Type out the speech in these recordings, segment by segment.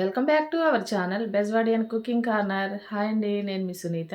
Welcome back to our channel Bezwadi and cooking corner. Hi అండి నేను మీ సునీత.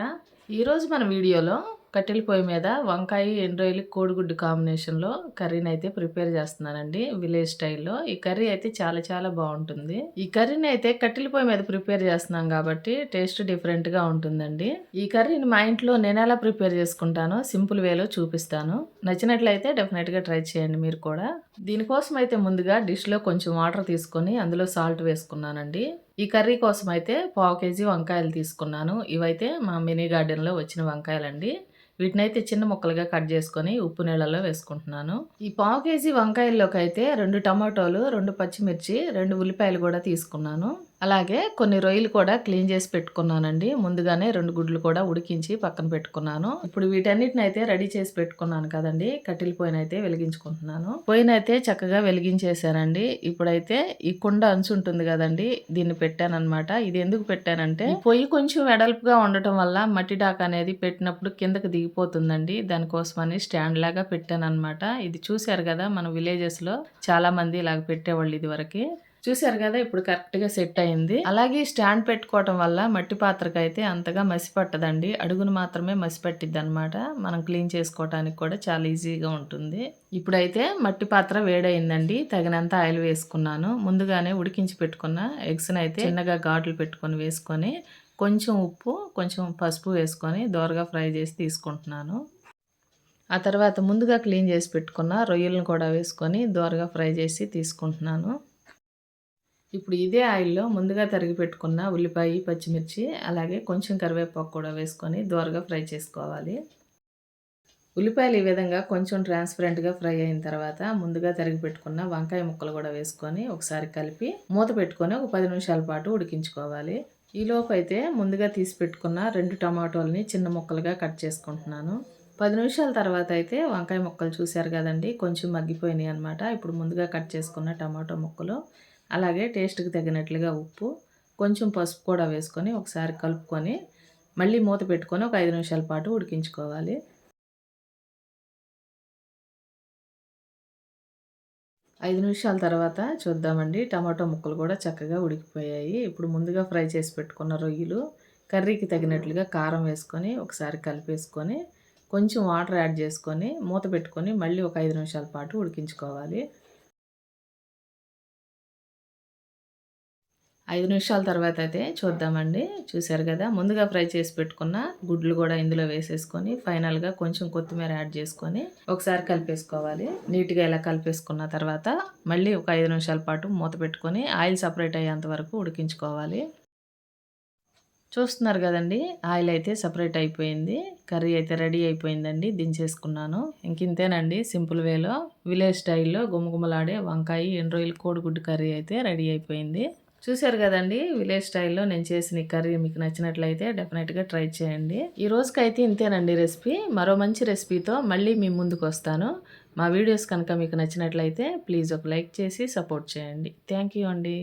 ఈరోజు మన వీడియోలో కట్టెల పొయ్యి మీద వంకాయ ఎండ్రాయిలు కోడిగుడ్డు కాంబినేషన్లో కర్రీని అయితే ప్రిపేర్ చేస్తున్నానండి విలేజ్ స్టైల్లో. ఈ కర్రీ అయితే చాలా చాలా బాగుంటుంది. ఈ కర్రీని అయితే కట్టెల పొయ్యి మీద ప్రిపేర్ చేస్తున్నాం కాబట్టి టేస్ట్ డిఫరెంట్గా ఉంటుందండి. ఈ కర్రీని మా ఇంట్లో నేను ఎలా ప్రిపేర్ చేసుకుంటానో సింపుల్ వేలో చూపిస్తాను. నచ్చినట్లయితే డెఫినెట్గా ట్రై చేయండి మీరు కూడా. దీనికోసం అయితే ముందుగా డిష్లో కొంచెం వాటర్ తీసుకొని అందులో సాల్ట్ వేసుకున్నానండి. ఈ కర్రీ కోసం అయితే పావు కేజీ వంకాయలు తీసుకున్నాను. ఇవైతే మా మినీ గార్డెన్లో వచ్చిన వంకాయలండి. వీటినైతే చిన్న ముక్కలుగా కట్ చేసుకొని ఉప్పు నీళ్ళలో వేసుకుంటున్నాను. ఈ పావు కేజీ వంకాయల్లోకి అయితే రెండు టమాటోలు రెండు పచ్చిమిర్చి రెండు ఉల్లిపాయలు కూడా తీసుకున్నాను. అలాగే కొన్ని రొయ్యలు కూడా క్లీన్ చేసి పెట్టుకున్నానండి. ముందుగానే రెండు గుడ్లు కూడా ఉడికించి పక్కన పెట్టుకున్నాను. ఇప్పుడు వీటన్నిటిని అయితే రెడీ చేసి పెట్టుకున్నాను కదండి. కట్టెల పొయ్యిన అయితే వెలిగించుకుంటున్నాను. పొయ్యిన అయితే చక్కగా వెలిగించేసానండి. ఇప్పుడైతే ఈ కుండ అంచు ఉంటుంది కదండి దీన్ని పెట్టానమాట ఇది ఎందుకు పెట్టానంటే పొయ్యి కొంచెం వెడల్పుగా ఉండటం వల్ల మట్టి డాక్ అనేది పెట్టినప్పుడు కిందకి దిగిపోతుందండి. దానికోసమని స్టాండ్ లాగా పెట్టానమాట ఇది చూశారు కదా మన విలేజెస్లో చాలా మంది ఇలాగ పెట్టేవాళ్ళు ఇది వరకు చూసారు కదా ఇప్పుడు కరెక్ట్గా సెట్ అయింది. అలాగే స్టాండ్ పెట్టుకోవటం వల్ల మట్టి పాత్రకు అయితే అంతగా మసి పట్టదండి. అడుగును మాత్రమే మసి పట్టిద్ది అనమాట మనం క్లీన్ చేసుకోవటానికి కూడా చాలా ఈజీగా ఉంటుంది. ఇప్పుడైతే మట్టి పాత్ర వేడైందండి తగినంత ఆయిల్ వేసుకున్నాను. ముందుగానే ఉడికించి పెట్టుకున్న ఎగ్స్ని అయితే చిన్నగా ఘాట్లు పెట్టుకొని వేసుకొని కొంచెం ఉప్పు కొంచెం పసుపు వేసుకొని దోరగా ఫ్రై చేసి తీసుకుంటున్నాను. ఆ తర్వాత ముందుగా క్లీన్ చేసి పెట్టుకున్న రొయ్యలను కూడా వేసుకొని దోరగా ఫ్రై చేసి తీసుకుంటున్నాను. ఇప్పుడు ఇదే ఆయిల్లో ముందుగా తరిగి పెట్టుకున్న ఉల్లిపాయ పచ్చిమిర్చి అలాగే కొంచెం కరివేపాకు కూడా వేసుకొని దోరగా ఫ్రై చేసుకోవాలి. ఉల్లిపాయలు ఈ విధంగా కొంచెం ట్రాన్స్పరెంట్గా ఫ్రై అయిన తర్వాత ముందుగా తరిగి పెట్టుకున్న వంకాయ ముక్కలు కూడా వేసుకొని ఒకసారి కలిపి మూత పెట్టుకొని ఒక పది నిమిషాల పాటు ఉడికించుకోవాలి. ఈలోపు అయితే ముందుగా తీసి పెట్టుకున్న రెండు టమాటోలని చిన్న ముక్కలుగా కట్ చేసుకుంటున్నాను. పది నిమిషాల తర్వాత అయితే వంకాయ ముక్కలు చూశారు కదండి కొంచెం మగ్గిపోయినాయి అనమాట ఇప్పుడు ముందుగా కట్ చేసుకున్న టమాటో ముక్కలు అలాగే టేస్ట్కి తగినట్లుగా ఉప్పు కొంచెం పసుపు కూడా వేసుకొని ఒకసారి కలుపుకొని మళ్ళీ మూత పెట్టుకొని ఒక ఐదు నిమిషాల పాటు ఉడికించుకోవాలి. ఐదు నిమిషాల తర్వాత చూద్దామండి. టమాటో ముక్కలు కూడా చక్కగా ఉడికిపోయాయి. ఇప్పుడు ముందుగా ఫ్రై చేసి పెట్టుకున్న రొయ్యలు కర్రీకి తగినట్లుగా కారం వేసుకొని ఒకసారి కలిపేసుకొని కొంచెం వాటర్ యాడ్ చేసుకొని మూత పెట్టుకొని మళ్ళీ ఒక ఐదు నిమిషాల పాటు ఉడికించుకోవాలి. ఐదు నిమిషాల తర్వాత అయితే చూద్దామండి. చూసారు కదా ముందుగా ఫ్రై చేసి పెట్టుకున్న గుడ్లు కూడా ఇందులో వేసేసుకొని ఫైనల్గా కొంచెం కొత్తిమీర యాడ్ చేసుకొని ఒకసారి కలిపేసుకోవాలి. నీట్గా ఇలా కలిపేసుకున్న తర్వాత మళ్ళీ ఒక ఐదు నిమిషాల పాటు మూత పెట్టుకొని ఆయిల్ సపరేట్ అయ్యేంత వరకు ఉడికించుకోవాలి. చూస్తున్నారు కదండి ఆయిల్ అయితే సపరేట్ అయిపోయింది. కర్రీ అయితే రెడీ అయిపోయిందండి దించేసుకున్నాను. ఇంకింతేనండి సింపుల్ వేలో విలేజ్ స్టైల్లో గుమగుమలాడే వంకాయ ఎండ్రోయిల్ కోడిగుడ్డు కర్రీ అయితే రెడీ అయిపోయింది. చూశారు కదండి విలేజ్ స్టైల్లో నేను చేసిన కర్రీ మీకు నచ్చినట్లయితే డెఫినెట్గా ట్రై చేయండి. ఈ రోజుకైతే ఇంతేనండి రెసిపీ. మరో మంచి రెసిపీతో మళ్ళీ మీ ముందుకు వస్తాను. మా వీడియోస్ కనుక మీకు నచ్చినట్లయితే ప్లీజ్ ఒక లైక్ చేసి సపోర్ట్ చేయండి. థ్యాంక్ యూ అండి.